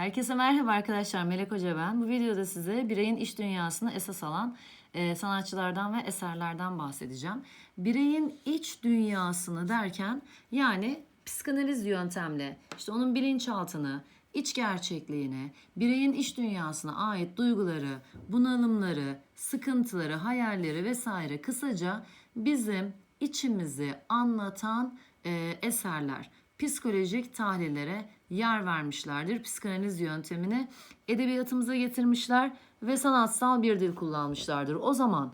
Herkese merhaba arkadaşlar. Melek Hoca ben. Bu videoda size bireyin iç dünyasını esas alan e, sanatçılardan ve eserlerden bahsedeceğim. Bireyin iç dünyasını derken yani psikanaliz yöntemle işte onun bilinçaltını, iç gerçekliğini, bireyin iç dünyasına ait duyguları, bunalımları, sıkıntıları, hayalleri vesaire kısaca bizim içimizi anlatan e, eserler psikolojik tahlillere yer vermişlerdir. Psikanaliz yöntemini edebiyatımıza getirmişler ve sanatsal bir dil kullanmışlardır. O zaman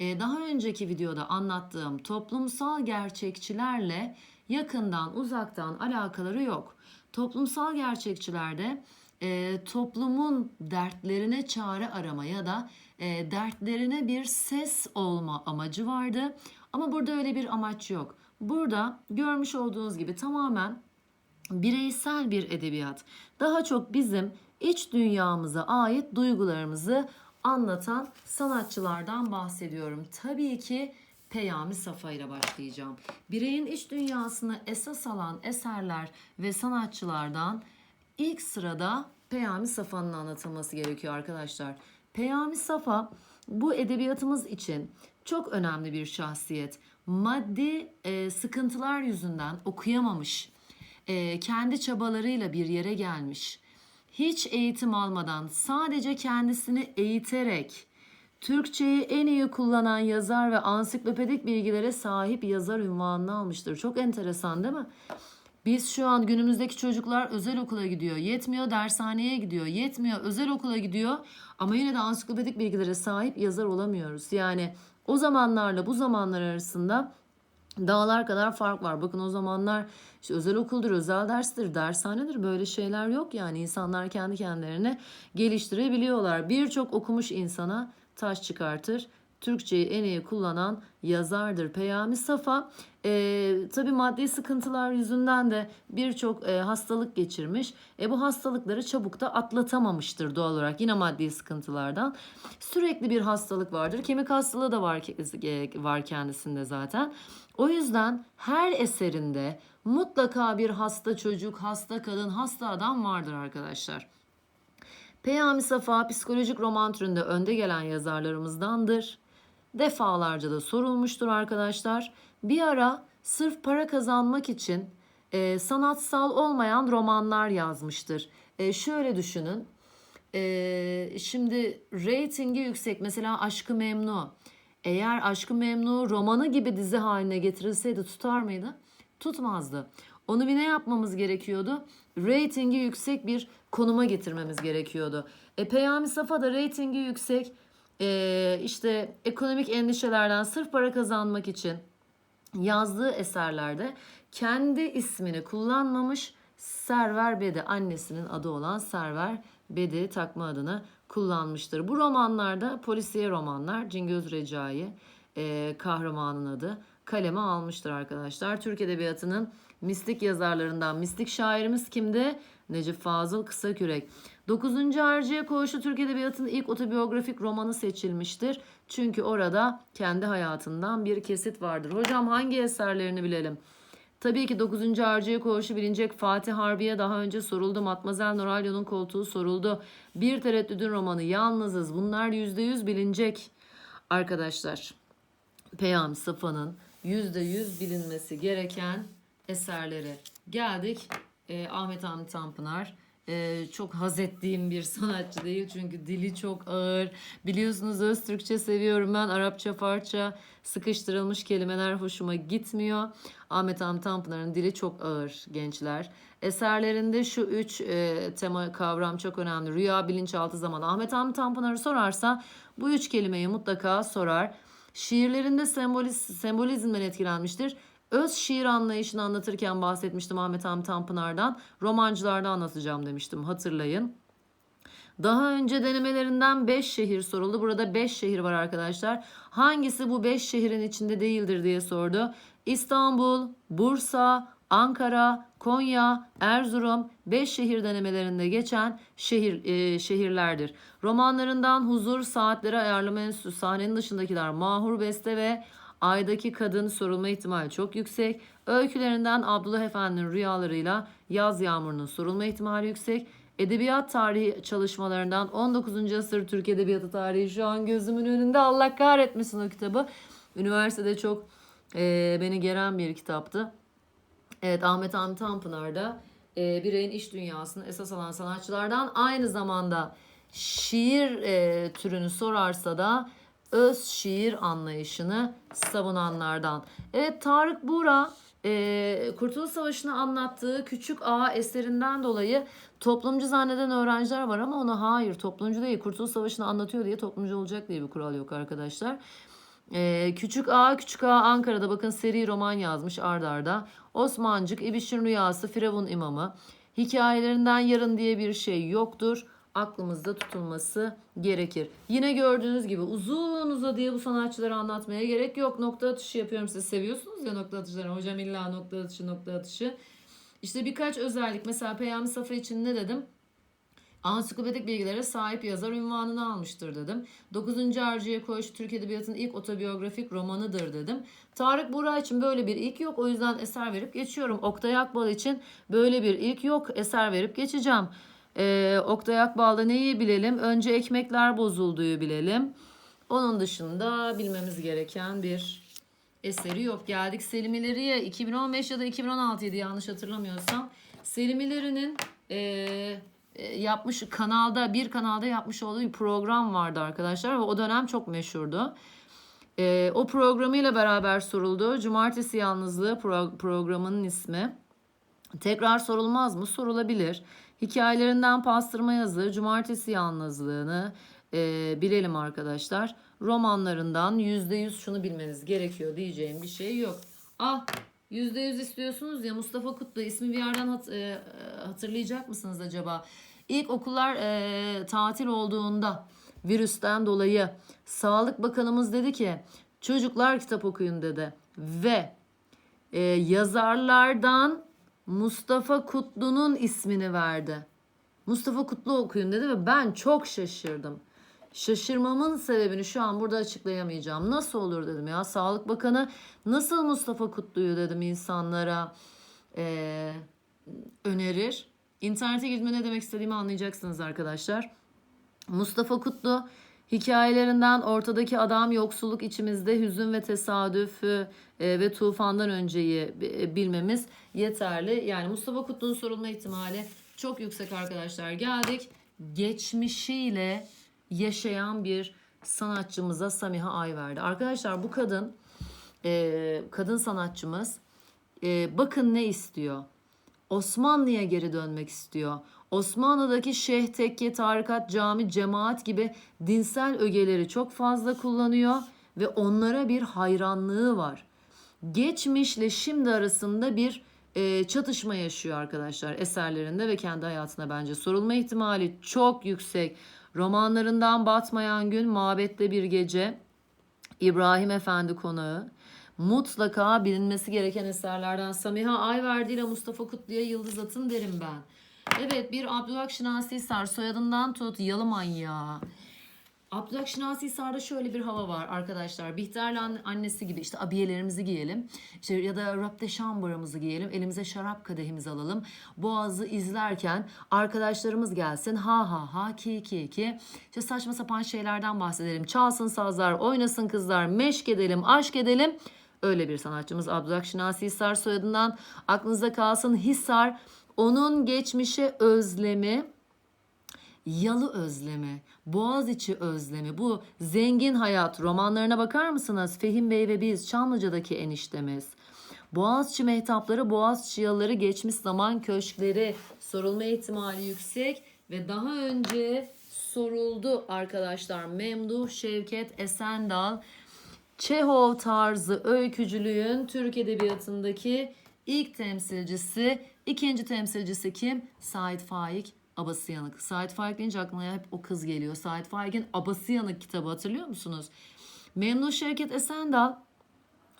e, daha önceki videoda anlattığım toplumsal gerçekçilerle yakından uzaktan alakaları yok. Toplumsal gerçekçilerde e, toplumun dertlerine çare arama ya da e, dertlerine bir ses olma amacı vardı. Ama burada öyle bir amaç yok. Burada görmüş olduğunuz gibi tamamen bireysel bir edebiyat. Daha çok bizim iç dünyamıza ait duygularımızı anlatan sanatçılardan bahsediyorum. Tabii ki Peyami Safa ile başlayacağım. Bireyin iç dünyasını esas alan eserler ve sanatçılardan ilk sırada Peyami Safa'nın anlatılması gerekiyor arkadaşlar. Peyami Safa bu edebiyatımız için çok önemli bir şahsiyet. Maddi e, sıkıntılar yüzünden okuyamamış, e, kendi çabalarıyla bir yere gelmiş. Hiç eğitim almadan sadece kendisini eğiterek Türkçeyi en iyi kullanan yazar ve ansiklopedik bilgilere sahip yazar ünvanını almıştır. Çok enteresan değil mi? Biz şu an günümüzdeki çocuklar özel okula gidiyor. Yetmiyor dershaneye gidiyor. Yetmiyor özel okula gidiyor. Ama yine de ansiklopedik bilgilere sahip yazar olamıyoruz. Yani o zamanlarla bu zamanlar arasında dağlar kadar fark var. Bakın o zamanlar işte özel okuldur, özel derstir, dershanedir böyle şeyler yok yani insanlar kendi kendilerine geliştirebiliyorlar. Birçok okumuş insana taş çıkartır. Türkçeyi en iyi kullanan yazardır Peyami Safa. E, tabii maddi sıkıntılar yüzünden de birçok e, hastalık geçirmiş. E, bu hastalıkları çabuk da atlatamamıştır doğal olarak yine maddi sıkıntılardan. Sürekli bir hastalık vardır. Kemik hastalığı da var, e, var kendisinde zaten. O yüzden her eserinde mutlaka bir hasta çocuk, hasta kadın, hasta adam vardır arkadaşlar. Peyami Safa psikolojik roman türünde önde gelen yazarlarımızdandır. Defalarca da sorulmuştur arkadaşlar. Bir ara sırf para kazanmak için e, sanatsal olmayan romanlar yazmıştır. E, şöyle düşünün. E, şimdi reytingi yüksek mesela Aşkı Memnu. Eğer Aşkı Memnu romanı gibi dizi haline getirilseydi tutar mıydı? Tutmazdı. Onu bir ne yapmamız gerekiyordu? Ratingi yüksek bir konuma getirmemiz gerekiyordu. E, Peyami Safa da reytingi yüksek e, işte ekonomik endişelerden sırf para kazanmak için yazdığı eserlerde kendi ismini kullanmamış Server Bedi annesinin adı olan Server Bedi takma adını kullanmıştır. Bu romanlarda polisiye romanlar Cingöz Recai e, kahramanın adı kaleme almıştır arkadaşlar. Türk Edebiyatı'nın mistik yazarlarından mistik şairimiz kimdi? Necip Fazıl Kısakürek. 9. Harciye Koğuşu Türk Edebiyatı'nın ilk otobiyografik romanı seçilmiştir. Çünkü orada kendi hayatından bir kesit vardır. Hocam hangi eserlerini bilelim? Tabii ki 9. Harciye Koğuşu bilinecek Fatih Harbiye daha önce soruldu. Matmazel Noralyon'un koltuğu soruldu. Bir tereddüdün romanı Yalnızız. Bunlar %100 bilinecek arkadaşlar. Peyami Safa'nın %100 bilinmesi gereken eserleri. Geldik e, Ahmet Hamdi Tanpınar. E, çok haz ettiğim bir sanatçı değil çünkü dili çok ağır. Biliyorsunuz öz Türkçe seviyorum ben. Arapça, Farsça sıkıştırılmış kelimeler hoşuma gitmiyor. Ahmet Hamdi Tanpınar'ın dili çok ağır gençler. Eserlerinde şu üç e, tema kavram çok önemli. Rüya, bilinçaltı, zaman. Ahmet Hamdi Tanpınar'ı sorarsa bu üç kelimeyi mutlaka sorar. Şiirlerinde semboliz, sembolizmden etkilenmiştir. Öz şiir anlayışını anlatırken bahsetmiştim Ahmet Hamdi Tanpınar'dan. Romancılarda anlatacağım demiştim hatırlayın. Daha önce denemelerinden 5 şehir soruldu. Burada 5 şehir var arkadaşlar. Hangisi bu 5 şehrin içinde değildir diye sordu. İstanbul, Bursa, Ankara, Konya, Erzurum 5 şehir denemelerinde geçen şehir e, şehirlerdir. Romanlarından Huzur, Saatleri Ayarlama Enstitüsü, sahnenin dışındakiler Mahur Beste ve Ay'daki kadın sorulma ihtimali çok yüksek. Öykülerinden Abdullah Efendi'nin rüyalarıyla Yaz Yağmuru'nun sorulma ihtimali yüksek. Edebiyat tarihi çalışmalarından 19. asır Türk Edebiyatı tarihi şu an gözümün önünde Allah kahretmesin o kitabı. Üniversitede çok e, beni geren bir kitaptı. Evet Ahmet Hamdi Tanpınar da e, bireyin iş dünyasını esas alan sanatçılardan aynı zamanda şiir e, türünü sorarsa da öz şiir anlayışını savunanlardan. Evet Tarık Buğra e, Kurtuluş Savaşı'nı anlattığı Küçük Ağa eserinden dolayı toplumcu zanneden öğrenciler var ama ona hayır toplumcu değil Kurtuluş Savaşı'nı anlatıyor diye toplumcu olacak diye bir kural yok arkadaşlar. Ee, Küçük Ağa, Küçük Ağa Ankara'da bakın seri roman yazmış ard arda. Osmancık, İbiş'in Rüyası, Firavun İmamı. Hikayelerinden yarın diye bir şey yoktur. Aklımızda tutulması gerekir. Yine gördüğünüz gibi uzun uzadıya bu sanatçıları anlatmaya gerek yok. Nokta atışı yapıyorum. Siz seviyorsunuz ya nokta atışları. Hocam illa nokta atışı, nokta atışı. İşte birkaç özellik. Mesela Peyami Safa için ne dedim? Ansiklopedik bilgilere sahip yazar ünvanını almıştır dedim. 9. Harciye Koğuş Türk Edebiyatı'nın ilk otobiyografik romanıdır dedim. Tarık Buğra için böyle bir ilk yok o yüzden eser verip geçiyorum. Oktay Akbal için böyle bir ilk yok eser verip geçeceğim. Ee, Oktay Akbal'da neyi bilelim? Önce ekmekler bozulduğu bilelim. Onun dışında bilmemiz gereken bir eseri yok. Geldik Selimileri'ye 2015 ya da 2016 idi yanlış hatırlamıyorsam. Selimileri'nin eee e, yapmış kanalda bir kanalda yapmış olduğu bir program vardı arkadaşlar ve o dönem çok meşhurdu. E, o programıyla beraber soruldu. Cumartesi Yalnızlığı pro- programının ismi. Tekrar sorulmaz mı? Sorulabilir. Hikayelerinden pastırma yazı, Cumartesi Yalnızlığını e, bilelim arkadaşlar. Romanlarından %100 şunu bilmeniz gerekiyor diyeceğim bir şey yok. Ah %100 istiyorsunuz ya Mustafa Kutlu ismi bir yerden hat- e, hatırlayacak mısınız acaba? İlk okullar e, tatil olduğunda virüsten dolayı Sağlık Bakanımız dedi ki çocuklar kitap okuyun dedi ve e, yazarlardan Mustafa Kutlu'nun ismini verdi. Mustafa Kutlu okuyun dedi ve ben çok şaşırdım. Şaşırmamın sebebini şu an burada açıklayamayacağım. Nasıl olur dedim ya. Sağlık Bakanı nasıl Mustafa Kutlu'yu dedim insanlara eee, önerir. İnternete girdiğimde ne demek istediğimi anlayacaksınız arkadaşlar. Mustafa Kutlu hikayelerinden ortadaki adam yoksulluk içimizde hüzün ve tesadüfü e, ve tufandan önceyi bi- bilmemiz yeterli. Yani Mustafa Kutlu'nun sorulma ihtimali çok yüksek arkadaşlar. Geldik geçmişiyle yaşayan bir sanatçımıza Samiha Ayverdi. Arkadaşlar bu kadın e, kadın sanatçımız e, bakın ne istiyor. Osmanlı'ya geri dönmek istiyor. Osmanlı'daki Şeyh Tekke, Tarikat, Cami, Cemaat gibi dinsel ögeleri çok fazla kullanıyor ve onlara bir hayranlığı var. Geçmişle şimdi arasında bir e, çatışma yaşıyor arkadaşlar eserlerinde ve kendi hayatına bence sorulma ihtimali çok yüksek. Romanlarından Batmayan Gün, Mabette Bir Gece, İbrahim Efendi Konağı, mutlaka bilinmesi gereken eserlerden Samiha Ayverdi ile Mustafa Kutlu'ya yıldız atın derim ben. Evet bir Abdülhak Şinasi Sar soyadından tut yalı manyağı. Abdülhak Şinasi Sar'da şöyle bir hava var arkadaşlar. Bihter'le an- annesi gibi işte abiyelerimizi giyelim. İşte ya da röpte şambarımızı giyelim. Elimize şarap kadehimizi alalım. Boğazı izlerken arkadaşlarımız gelsin. Ha ha ha ki ki ki. İşte saçma sapan şeylerden bahsedelim. Çalsın sazlar, oynasın kızlar, meşk edelim, aşk edelim. Öyle bir sanatçımız Abdülhak Hisar soyadından aklınızda kalsın Hisar. Onun geçmişe özlemi, Yalı özlemi, Boğaziçi özlemi, bu zengin hayat romanlarına bakar mısınız? Fehim Bey ve biz Çamlıca'daki eniştemiz. Boğaziçi mehtapları, Boğaziçi yalıları, geçmiş zaman köşkleri sorulma ihtimali yüksek ve daha önce soruldu arkadaşlar. Memduh Şevket Esendal Çehov tarzı öykücülüğün Türk Edebiyatı'ndaki ilk temsilcisi, ikinci temsilcisi kim? Sait Faik Abasıyanık. Sait Faik deyince aklına hep o kız geliyor. Sait Faik'in Abasıyanık kitabı hatırlıyor musunuz? Memnun Şevket Esendal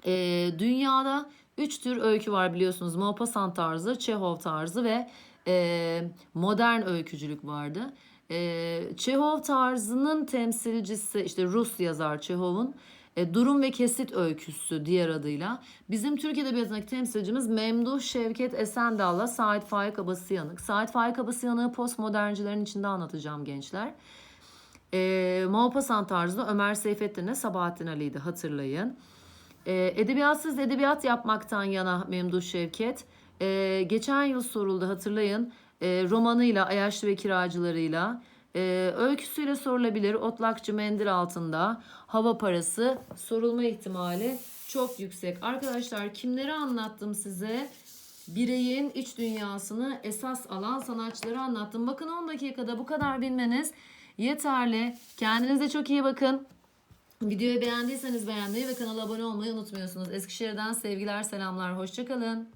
e, dünyada üç tür öykü var biliyorsunuz. Maupassant tarzı, Çehov tarzı ve e, modern öykücülük vardı. E, Çehov tarzının temsilcisi işte Rus yazar Çehov'un E, Durum ve Kesit Öyküsü diğer adıyla. Bizim Türk Edebiyatı'ndaki temsilcimiz Memduh Şevket Esendal'la Sait Faik Abasıyanık. Sait Faik Abasıyanık'ı postmoderncilerin içinde anlatacağım gençler. E, Maupassant tarzında Ömer Seyfettin'le Sabahattin Ali'ydi hatırlayın. E, edebiyatsız edebiyat yapmaktan yana Memduh Şevket. E, geçen yıl soruldu hatırlayın. E, romanıyla, Ayaşlı ve Kiracılarıyla. E, öyküsüyle sorulabilir. Otlakçı Mendil Altında. Hava Parası sorulma ihtimali çok yüksek. Arkadaşlar kimleri anlattım size? Bireyin iç dünyasını esas alan sanatçıları anlattım. Bakın 10 dakikada bu kadar bilmeniz yeterli. Kendinize çok iyi bakın. Videoyu beğendiyseniz beğenmeyi ve kanala abone olmayı unutmuyorsunuz. Eskişehir'den sevgiler, selamlar. Hoşçakalın.